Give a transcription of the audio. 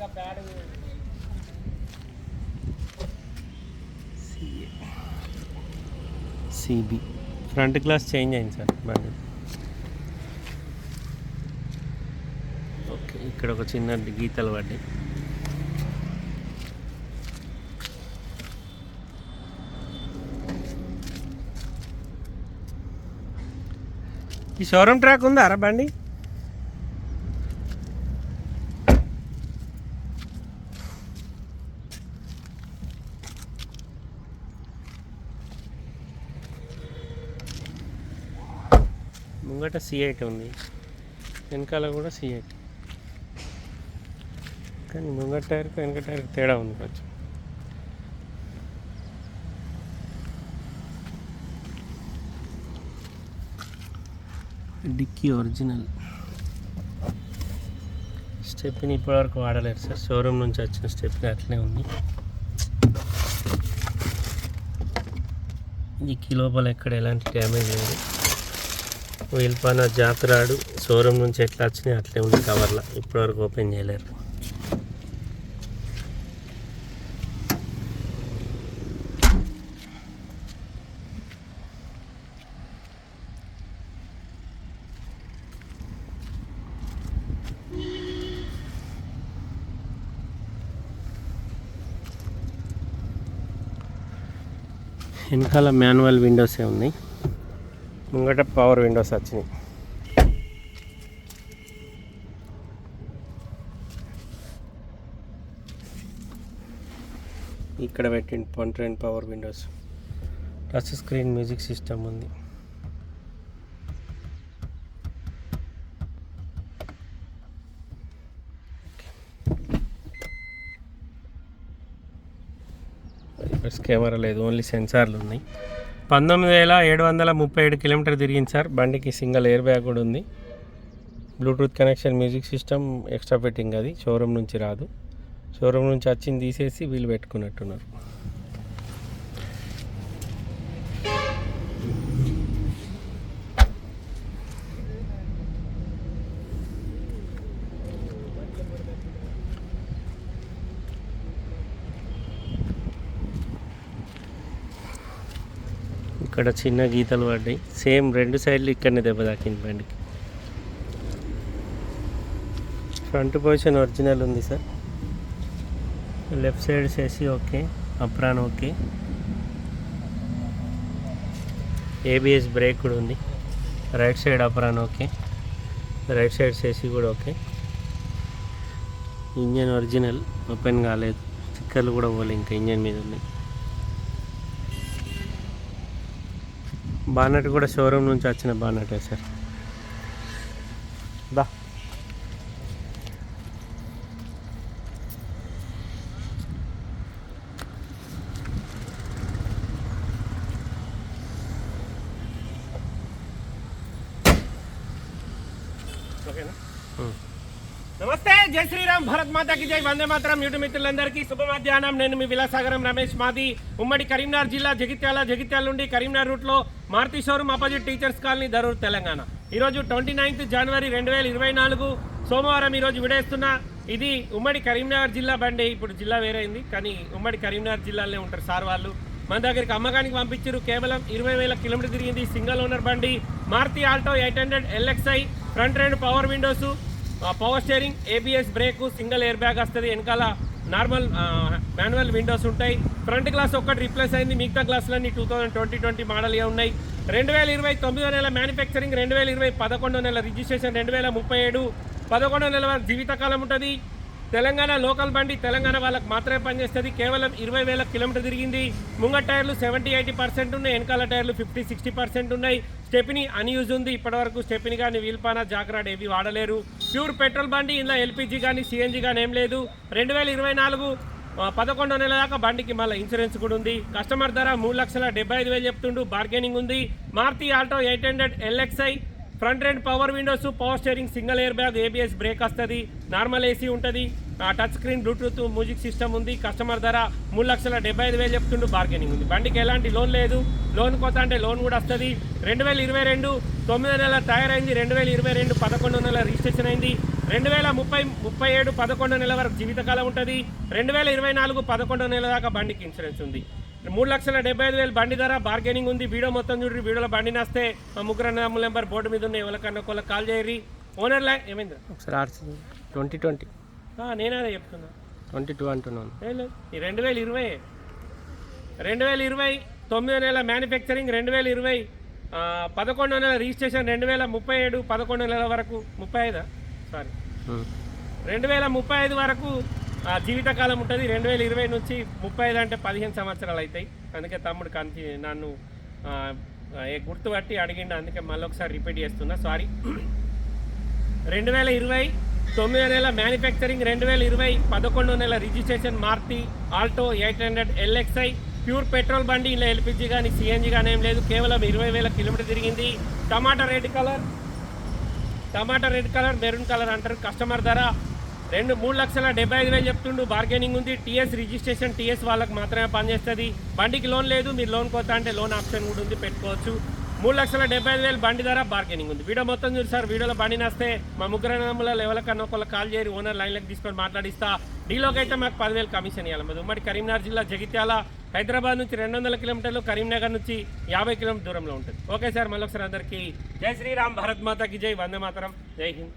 ఇంకా ప్యాడ్ సిబి. Front glass change అయింది సార్ బండి. ఓకే ఇక్కడ ఒక చిన్న గీతలు పడ్డాయి. ఈ షోరూమ్ ట్రాక్ ఉందా రా బండి? ముంగట సిఐటి ఉంది. వెనకాల కూడా సిఐటి కానీ ముంగట టైర్కి వెనక టైర్కి తేడా ఉంది కొంచెం. Dicky original. స్టెప్ని ఇప్పటివరకు వాడలేదు సార్. షోరూమ్ నుంచి వచ్చిన స్టెప్ని అట్లనే ఉంది. డిక్కీ లోపల ఎక్కడ ఎలాంటి డ్యామేజ్ లేదు. వీల్ జాతరాడు షోరూమ్ నుంచి ఎట్లా వచ్చినాయి అట్లే ఉంది కవర్లో. ఇప్పటివరకు ఓపెన్ చేయలేరు. వెనకాల మాన్యువల్ విండోసే ఉన్నాయి ముంగట పవర్ విండోస్ వచ్చినాయి. ఇక్కడ పెట్టింది పంట్రెండ్ power windows touch screen music system ఉంది. కెమెరా లేదు ఓన్లీ సెన్సార్లు ఉన్నాయి. పంతొమ్మిది వేల ఏడు వందల ముప్పై ఏడు కిలోమీటర్ తిరిగింది సార్. బండికి సింగిల్ ఎయిర్ బ్యాగ్ కూడా ఉంది. Bluetooth connection music system extra fitting అది. షోరూమ్ నుంచి రాదు. షోరూమ్ నుంచి వచ్చింది తీసేసి వీళ్ళు పెట్టుకున్నట్టున్నారు. ఇక్కడ చిన్న గీతలు పడ్డాయి. సేమ్ రెండు సైడ్లు ఇక్కడనే దెబ్బ తాకింది బండికి. ఫ్రంట్ పొజిషన్ ఒరిజినల్ ఉంది సార్. లెఫ్ట్ సైడ్ చేసి okay apron okay. ABS brake కూడా ఉంది. Right side apron okay right side చేసి కూడా ఓకే. ఇంజన్ ఒరిజినల్ ఓపెన్ కాలేదు. స్టిక్కర్లు కూడా పోలే ఇంకా ఇంజన్ మీద ఉన్నాయి. బానట్ కూడా షోరూమ్ నుంచి వచ్చిన బానటే సార్. దా. ఓకేనా. నమస్తే జై శ్రీరామ్ భారత్ మాతాకి జై వందే మాత్రం. యూట్యూబ్ మిత్రులందరికీ శుభ మధ్యాహ్నం నేను మీ విలాసాగరం రమేష్ మాది. ఉమ్మడి కరీంనగర్ జిల్లా జగిత్యాల జగిత్యాల నుండి కరీంనగర్ రూట్లో Maruti showroom opposite teachers colony Darur Telangana. ఈరోజు ట్వంటీ నైన్త్ జనవరి రెండు వేల ఇరవై నాలుగు సోమవారం ఈరోజు విడేస్తున్న ఇది ఉమ్మడి కరీంనగర్ జిల్లా బండి. ఇప్పుడు జిల్లా వేరైంది కానీ ఉమ్మడి కరీంనగర్ జిల్లాలోనే ఉంటారు సార్ వాళ్ళు. మన దగ్గరికి అమ్మకానికి పంపించారు కేవలం ఇరవై వేల కిలోమీటర్ తిరిగింది సింగల్ ఓనర్ బండి. Maruti Alto eight hundred LXI front రెండు power windows power steering ABS brake single air bag వస్తుంది. వెనకాల నార్మల్ మాన్యువల్ విండోస్ ఉంటాయి. ఫ్రంట్ గ్లాస్ ఒక్కటి రీప్లేస్ అయింది. మిగతా గ్లాసులన్నీ టూ థౌసండ్ ట్వంటీ ట్వంటీ మోడల్గా ఉన్నాయి. రెండు వేల ఇరవై తొమ్మిదో నెల మ్యానుఫ్యాక్చరింగ్ రెండు వేల ఇరవై పదకొండో నెల రిజిస్ట్రేషన్ రెండు వేల ముప్పై ఏడు పదకొండో నెల వరకు జీవితకాలం ఉంటుంది. తెలంగాణ లోకల్ బండి తెలంగాణ వాళ్ళకి మాత్రమే పనిచేస్తుంది. కేవలం ఇరవై వేల కిలోమీటర్ తిరిగింది. ముంగ టైర్లు సెవెంటీ ఎయిటీ పర్సెంట్ ఉన్నాయి. వెనకాల టైర్లు ఫిఫ్టీ సిక్స్టీ పర్సెంట్ ఉన్నాయి. స్టెపిని అన్యూజ్ ఉంది. ఇప్పటివరకు స్టెపిని కానీ వీల్పాన జాక్రాడ్ ఏవి వాడలేరు. ప్యూర్ పెట్రోల్ బండి ఇందులో ఎల్పిజి కానీ సీఎన్జీ కానీ ఏం లేదు. రెండు వేల ఇరవై నాలుగు పదకొండు పదకొండో నెల దాకా బండికి మళ్ళీ ఇన్సూరెన్స్ కూడా ఉంది. కస్టమర్ ధర మూడు లక్షల డెబ్బై ఐదు వేలు చెప్తుండు. బార్గెనింగ్ ఉంది. Maruti Alto eight hundred LXI front and power windows power steering single air bag ABS brake వస్తుంది. నార్మల్ ఏసీ ఉంటుంది. Touch screen Bluetooth music system ఉంది. కస్టమర్ ధర మూడు లక్షల డెబ్బై ఐదు వేలు చెప్తుండు బార్గెనింగ్ ఉంది. బండికి ఎలాంటి లోన్ లేదు. లోన్ కొత్త అంటే లోన్ కూడా వస్తుంది. రెండు వేల ఇరవై రెండు తొమ్మిది నెలల తయారైంది. రెండు వేల ఇరవై రెండు పదకొండు నెలల రిజిస్ట్రేషన్ అయింది. రెండు వేల ముప్పై ముప్పై ఏడు పదకొండు నెల వరకు జీవితకాలం ఉంటుంది. రెండు వేల ఇరవై నాలుగు పదకొండు నెల దాకా బండికి ఇన్సూరెన్స్ ఉంది. మూడు లక్షల డెబ్బై ఐదు వేలు బండి ధర బార్గెనింగ్ ఉంది. వీడియో మొత్తం చూడండి వీడియోలో బండి నస్తే. మా ముగ్గురు అన్నదమ్ముల నెంబర్ బోర్డు మీద ఉన్న ఎవరికన్నా ఒకళ్ళకి కాల్ చేయరి ఓనర్ లై? ఏమైంది? ఒకసారి ఆర్సీ ట్వంటీ ట్వంటీ. నేనే అదే చెప్తున్నా. ట్వంటీ టూ అంటున్నాను. రెండు వేల ఇరవై. రెండు వేల ఇరవై తొమ్మిదో నెల మ్యానుఫ్యాక్చరింగ్ రెండు వేల ఇరవై పదకొండో నెల రిజిస్ట్రేషన్ రెండు వేల ముప్పై ఏడు పదకొండో నెల వరకు ముప్పై ఐదా? సారీ. రెండు వేల ముప్పై ఐదు వరకు జీవితకాలం ఉంటుంది. రెండు వేల ఇరవై నుంచి ముప్పై ఐదు అంటే పదిహేను సంవత్సరాలు అవుతాయి అందుకే తమ్ముడు కంచి నన్ను ఏ గుర్తుపట్టి అడిగిండు. అందుకే మళ్ళీ ఒకసారి రిపీట్ చేస్తున్నా. సారీ రెండు వేల ఇరవై తొమ్మిదో నెల మ్యానుఫ్యాక్చరింగ్. రెండు వేల ఇరవై పదకొండో నెల registration Maruti Alto eight hundred LXI pure petrol బండి ఇలా ఎల్పిజి కానీ సిఎన్జి కానీ ఏం లేదు. కేవలం ఇరవై వేల కిలోమీటర్ తిరిగింది. Tomato red colour. Tomato red colour maroon colour అంటారు. కస్టమర్ ధర రెండు మూడు లక్షల డెబ్బై ఐదు వేలు చెప్తుండు. బార్గెనింగ్ ఉంది. టీఎస్ రిజిస్ట్రేషన్ టీఎస్ వాళ్ళకి మాత్రమే పనిచేస్తుంది. బండికి లోన్ లేదు. మీరు లోన్ కొత్త అంటే లోన్ ఆప్షన్ కూడా ఉంది. పెట్టుకోవచ్చు. మూడు లక్షల డెబ్బై ఐదు వేలు బండి ధర బార్గెనింగ్ ఉంది. వీడియో మొత్తం చూసి సార్. వీడియోలో బండి నస్తే మా ముగ్గురు నమ్ముల ఎవరికన్నా ఒకళ్ళు కాల్ చేయరు. ఓనర్ లైన్లోకి తీసుకొని మాట్లాడిస్తా. డీలోకి అయితే మాకు పదివేలు కమిషన్ ఇవ్వాలి మాది ఉమ్మడి కరీంనగర్ జిల్లా జగిత్యాల హైదరాబాద్ నుంచి రెండు వందల కిలోమీటర్లు కరీంనగర్ నుంచి యాభై కిలోమీటర్ దూరంలో ఉంటుంది. Okay sir. మళ్ళీ ఒకసారి అందరికీ జై శ్రీరామ్. భారత్ మాతకి జై. వందే మాతరం. జై హింద్.